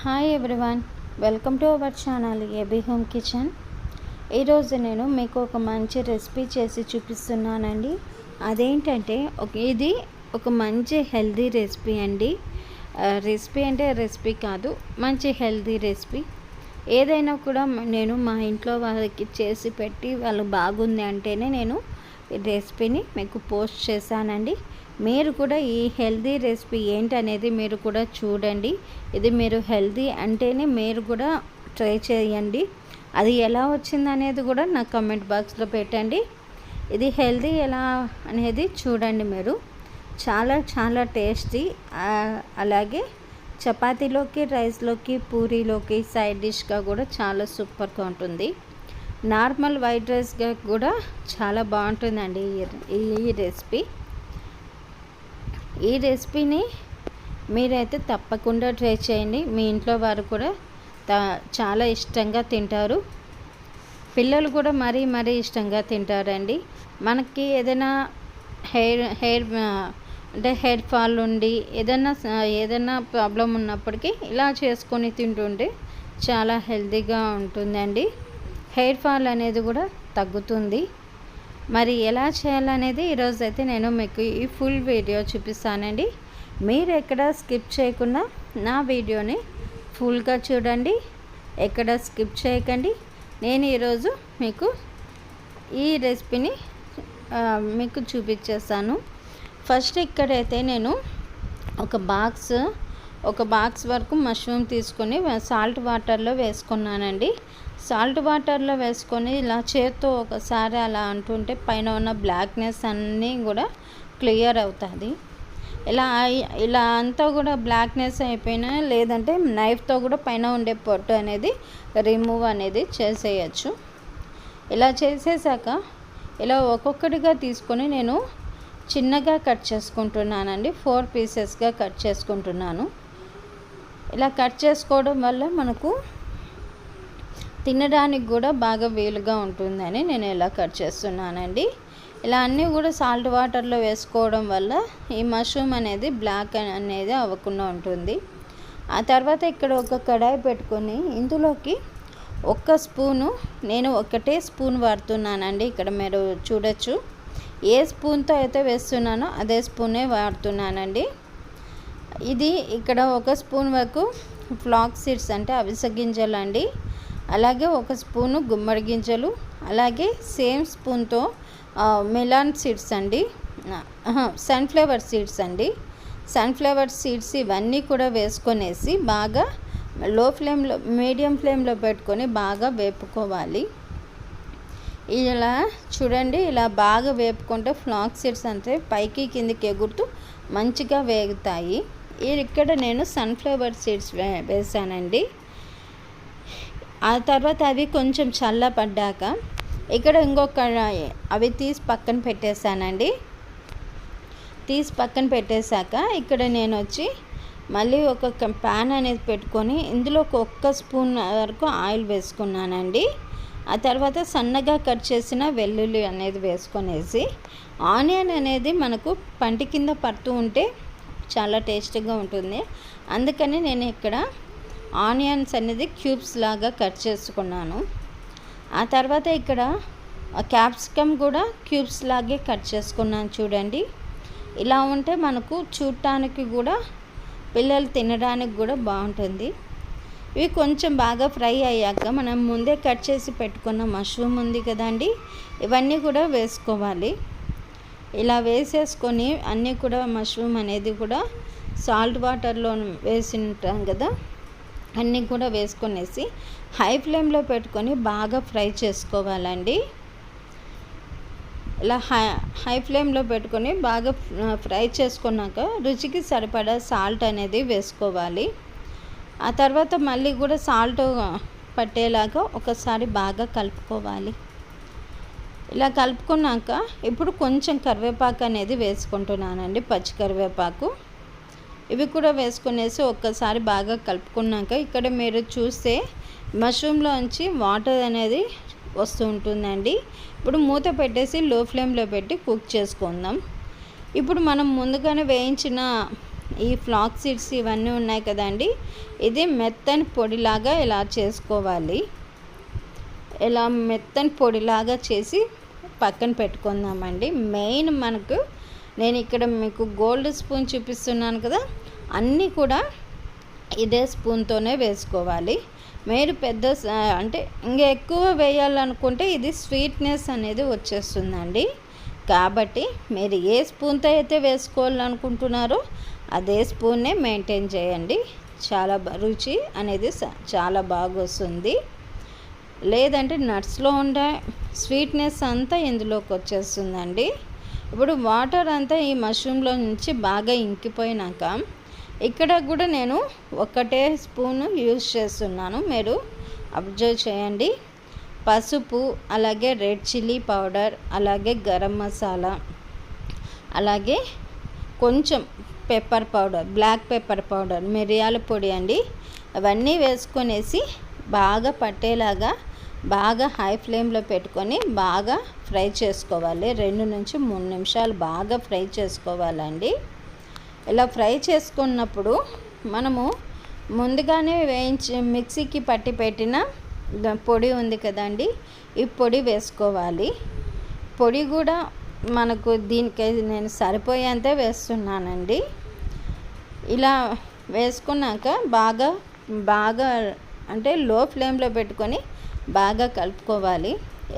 Hi everyone welcome to our channel A B home kitchen ఈరోజు నేను మీకు ఒక మంచి రెసిపీ చేసి చూపిస్తున్నానండి. అదేంటంటే ఒక ఇది ఒక మంచి హెల్దీ రెసిపీ అండి. రెసిపీ అంటే రెసిపీ కాదు మంచి హెల్దీ రెసిపీ ఏదైనా కూడా నేను మా ఇంట్లో వాళ్ళకి చేసి పెట్టి వాళ్ళు బాగుంది అంటేనే నేను ఈ రెసిపీని మీకు పోస్ట్ చేశానండి. మీరు కూడా ఈ హెల్దీ రెసిపీ ఏంటనేది మీరు కూడా చూడండి. ఇది మీరు హెల్దీ అంటేనే మీరు కూడా ట్రై చేయండి. అది ఎలా వచ్చింది అనేది కూడా నా కమెంట్ బాక్స్లో పెట్టండి. ఇది హెల్దీ ఎలా అనేది చూడండి మీరు. చాలా చాలా టేస్టీ. అలాగే చపాతీలోకి రైస్లోకి పూరీలోకి సైడ్ డిష్గా కూడా చాలా సూపర్గా ఉంటుంది. నార్మల్ వైట్ రైస్గా కూడా చాలా బాగుంటుందండి ఈ రెసిపీ. ఈ రెసిపీని మీరైతే తప్పకుండా ట్రై చేయండి. మీ ఇంట్లో వారు కూడా చాలా ఇష్టంగా తింటారు. పిల్లలు కూడా మరీ మరీ ఇష్టంగా తింటారండి. మనకి ఏదైనా హెయిర్ హెయిర్ అంటే హెయిర్ ఫాల్ ఉండి ఏదైనా ఏదైనా ప్రాబ్లం ఉన్నప్పటికీ ఇలా చేసుకొని తింటుంటే చాలా హెల్తీగా ఉంటుందండి. హెయిర్ ఫాల్ అనేది కూడా తగ్గుతుంది. మరి ఎలా చేయాలనేది ఈరోజు అయితే నేను మీకు ఈ ఫుల్ వీడియో చూపిస్తానండి. మీరు ఎక్కడ స్కిప్ చేయకుండా నా వీడియోని ఫుల్గా చూడండి. ఎక్కడ స్కిప్ చేయకండి. నేను ఈరోజు మీకు ఈ రెసిపీని మీకు చూపించేస్తాను. ఫస్ట్ ఇక్కడైతే నేను ఒక బాక్స్ ఒక బాక్స్ వరకు మష్రూమ్ తీసుకొని సాల్ట్ వాటర్లో వేసుకున్నానండి. సాల్ట్ వాటర్లో వేసుకొని ఇలా చేత్తో ఒకసారి అలా అంటుంటే పైన ఉన్న బ్లాక్నెస్ అన్నీ కూడా క్లియర్ అవుతుంది. ఇలా ఇలా అంతా కూడా బ్లాక్నెస్ అయిపోయినా లేదంటే నైఫ్తో కూడా పైన ఉండే పొట్టు అనేది రిమూవ్ అనేది చేసేయచ్చు. ఇలా చేసేసాక ఇలా ఒక్కొక్కటిగా తీసుకొని నేను చిన్నగా కట్ చేసుకుంటున్నానండి. ఫోర్ పీసెస్గా కట్ చేసుకుంటున్నాను. ఇలా కట్ చేసుకోవడం వల్ల మనకు తినడానికి కూడా బాగా వీలుగా ఉంటుందని నేను ఇలా కట్ చేస్తున్నానండి. ఇలా అన్నీ కూడా సాల్ట్ వాటర్లో వేసుకోవడం వల్ల ఈ మష్రూమ్ అనేది బ్లాక్ అనేది అవ్వకుండా ఉంటుంది. ఆ తర్వాత ఇక్కడ ఒక కడాయి పెట్టుకొని ఇందులోకి ఒక్క స్పూను నేను ఒకటే స్పూన్ వాడుతున్నానండి. ఇక్కడ మీరు చూడొచ్చు. ఏ స్పూన్తో అయితే వేస్తున్నానో అదే స్పూనే వాడుతున్నానండి. ఇది ఇక్కడ ఒక స్పూన్ వరకు ఫ్లాక్ సీడ్స్ అంటే అవిసె గింజలండి. అలాగే ఒక స్పూను గుమ్మడి గింజలు అలాగే సేమ్ స్పూన్తో మెలాన్ సీడ్స్ అండి. సన్ఫ్లవర్ సీడ్స్ అండి. సన్ఫ్లవర్ సీడ్స్ ఇవన్నీ కూడా వేసుకొనేసి బాగా లో ఫ్లేమ్లో మీడియం ఫ్లేమ్లో పెట్టుకొని బాగా వేపుకోవాలి. ఇలా చూడండి ఇలా బాగా వేపుకుంటే ఫ్లాక్ సీడ్స్ అంటే పైకి కిందికి ఎగురుతూ మంచిగా వేగుతాయి. ఇక్కడ నేను సన్ఫ్లవర్ సీడ్స్ వే వేసానండి. ఆ తర్వాత అవి కొంచెం చల్లపడ్డాక ఇక్కడ ఇంకొక అవి తీసి పక్కన పెట్టేశానండి. తీసి పక్కన పెట్టేశాక ఇక్కడ నేను వచ్చి మళ్ళీ ఒక ప్యాన్ అనేది పెట్టుకొని ఇందులో ఒక్క స్పూన్ వరకు ఆయిల్ వేసుకున్నానండి. ఆ తర్వాత సన్నగా కట్ చేసిన వెల్లుల్లి అనేది వేసుకొనేసి ఆనియన్ అనేది మనకు పంటి కింద పడుతూ ఉంటే చాలా టేస్టీగా ఉంటుంది. అందుకని నేను ఇక్కడ ఆనియన్స్ అనేది క్యూబ్స్ లాగా కట్ చేసుకున్నాను. ఆ తర్వాత ఇక్కడ క్యాప్సికమ్ కూడా క్యూబ్స్ లాగే కట్ చేసుకున్నాను చూడండి. ఇలా ఉంటే మనకు చూడటానికి కూడా పిల్లలు తినడానికి కూడా బాగుంటుంది. ఇవి కొంచెం బాగా ఫ్రై అయ్యాక మనం ముందే కట్ చేసి పెట్టుకున్న మష్రూమ్ ఉంది కదండి ఇవన్నీ కూడా వేసుకోవాలి. ఇలా వేసేసుకొని అన్నీ కూడా మష్రూమ్ అనేది కూడా సాల్ట్ వాటర్లో వేసి ఉంటాం కదా అన్నీ కూడా వేసుకునేసి హై ఫ్లేమ్లో పెట్టుకొని బాగా ఫ్రై చేసుకోవాలండి. ఇలా హై హై ఫ్లేమ్లో పెట్టుకొని బాగా ఫ్రై చేసుకున్నాక రుచికి సరిపడా సాల్ట్ అనేది వేసుకోవాలి. ఆ తర్వాత మళ్ళీ కూడా సాల్ట్ పట్టేలాగా ఒకసారి బాగా కలుపుకోవాలి. ఇలా కలుపుకున్నాక ఇప్పుడు కొంచెం కరివేపాకు అనేది వేసుకుంటున్నానండి పచ్చి కరివేపాకు ఇవి కూడా వేసుకునేసి ఒక్కసారి బాగా కలుపుకున్నాక ఇక్కడ మీరు చూస్తే మష్రూమ్లోంచి వాటర్ అనేది వస్తూ ఉంటుందండి. ఇప్పుడు మూత పెట్టేసి లో ఫ్లేమ్లో పెట్టి కుక్ చేసుకుందాం. ఇప్పుడు మనం ముందుగానే వేయించిన ఈ ఫ్లాక్ సీడ్స్ ఇవన్నీ ఉన్నాయి కదండి. ఇది మెత్తని పొడిలాగా ఇలా చేసుకోవాలి. ఇలా మెత్తని పొడిలాగా చేసి పక్కన పెట్టుకుందామండి. మెయిన్ మనకు నేను ఇక్కడ మీకు గోల్డ్ స్పూన్ చూపిస్తున్నాను కదా అన్నీ కూడా ఇదే స్పూన్తోనే వేసుకోవాలి. మీరు పెద్ద అంటే ఇంకా ఎక్కువ వేయాలనుకుంటే ఇది స్వీట్నెస్ అనేది వచ్చేస్తుందండి. కాబట్టి మీరు ఏ స్పూన్తో అయితే వేసుకోవాలనుకుంటున్నారో అదే స్పూన్నే మెయింటైన్ చేయండి. చాలా రుచి అనేది చాలా బాగొస్తుంది. లేదంటే నట్స్లో ఉండే స్వీట్నెస్ అంతా ఇందులోకి వచ్చేస్తుందండి. ఇప్పుడు వాటర్ అంతా ఈ మష్రూమ్లో నుంచి బాగా ఇంకిపోయినాక ఇక్కడ కూడా నేను ఒకటే స్పూను యూజ్ చేస్తున్నాను. మీరు అబ్జర్వ్ చేయండి. పసుపు అలాగే రెడ్ చిల్లీ పౌడర్ అలాగే గరం మసాలా అలాగే కొంచెం pepper powder black pepper powder మిరియాల పొడి అండి. అవన్నీ వేసుకొనేసి బాగా పట్టేలాగా బాగా హై ఫ్లేమ్లో పెట్టుకొని బాగా ఫ్రై చేసుకోవాలి. రెండు నుంచి మూడు నిమిషాలు బాగా ఫ్రై చేసుకోవాలండి. ఇలా ఫ్రై చేసుకున్నప్పుడు మనము ముందుగానే వేయించి మిక్సీకి పట్టి పెట్టిన పొడి ఉంది కదండి ఈ పొడి వేసుకోవాలి. పొడి కూడా మనకు దీనికి నేను సరిపోయేంతే వేస్తున్నానండి. ఇలా వేసుకున్నాక బాగా బాగా అంటే లో ఫ్లేమ్లో పెట్టుకొని బాగా కలుపుకోవాలి.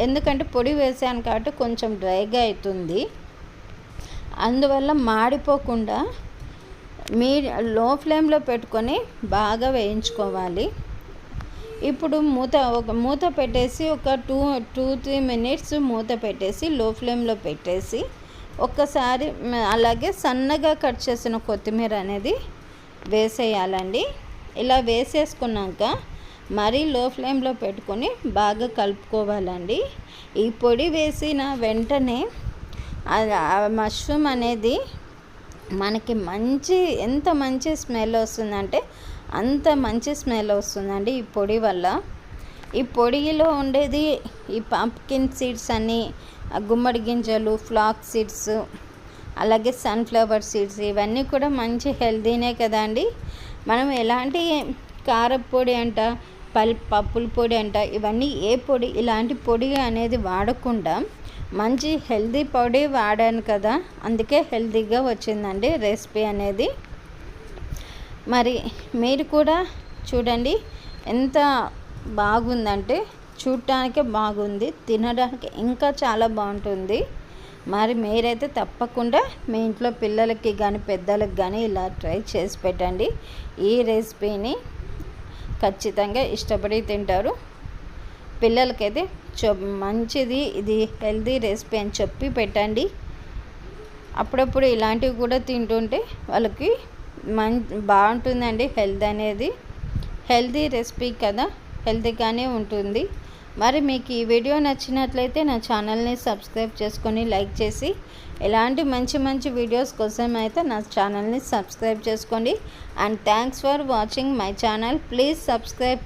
ఎందుకంటే పొడి వేసాను కాబట్టి కొంచెం డ్రైగా అవుతుంది. అందువల్ల మాడిపోకుండా మీ లో ఫ్లేమ్లో పెట్టుకొని బాగా వేయించుకోవాలి. ఇప్పుడు మూత ఒక మూత పెట్టేసి ఒక టూ టూ త్రీ మినిట్స్ మూత పెట్టేసి లో ఫ్లేమ్లో పెట్టేసి ఒక్కసారి అలాగే సన్నగా కట్ చేసిన కొత్తిమీర అనేది వేసేయాలండి. ఇలా వేసేసుకున్నాక మరీ లో ఫ్లేమ్లో పెట్టుకొని బాగా కలుపుకోవాలండి. ఈ పొడి వేసిన వెంటనే మష్రూమ్ అనేది మనకి మంచి ఎంత మంచి స్మెల్ వస్తుందంటే అంత మంచి స్మెల్ వస్తుందండి ఈ పొడి వల్ల. ఈ పొడిలో ఉండేది ఈ పంప్కిన్ సీడ్స్ అని గుమ్మడి గింజలు ఫ్లాక్ సీడ్స్ అలాగే సన్ఫ్లవర్ సీడ్స్ ఇవన్నీ కూడా మంచి హెల్తీనే కదండి. మనం ఎలాంటి కారపొడి అంట పల్ పప్పుల పొడి అంట. ఇవన్నీ ఏ పొడి? ఇలాంటి పొడి అనేది వాడకుండా మంచి హెల్తీ పొడి వాడాను కదా. అందుకే హెల్తీగా వచ్చిందండి రెసిపీ అనేది. మరి మీరు కూడా చూడండి ఎంత బాగుందంటే చూడటానికే బాగుంది తినడానికి ఇంకా చాలా బాగుంటుంది. మరి మీరైతే తప్పకుండా మీ ఇంట్లో పిల్లలకి కానీ పెద్దలకు కానీ ఇలా ట్రై చేసి పెట్టండి ఈ రెసిపీని. ఖచ్చితంగా ఇష్టపడి తింటారు. పిల్లలకైతే మంచిది ఇది హెల్తీ రెసిపీ అని చెప్పి పెట్టండి. అప్పుడప్పుడు ఇలాంటివి కూడా తింటుంటే వాళ్ళకి మం బాగుంటుందండి హెల్త్ అనేది. హెల్తీ రెసిపీ కదా హెల్తీగానే ఉంటుంది. మరి మీకు ఈ వీడియో నచ్చినట్లయితే నా ఛానల్ని సబ్స్క్రైబ్ చేసుకొని లైక్ చేసి ఇలాంటి మంచి మంచి వీడియోస్ కోసం అయితే నా ఛానల్ని సబ్స్క్రైబ్ చేసుకోండి. And thanks for watching my channel. Please subscribe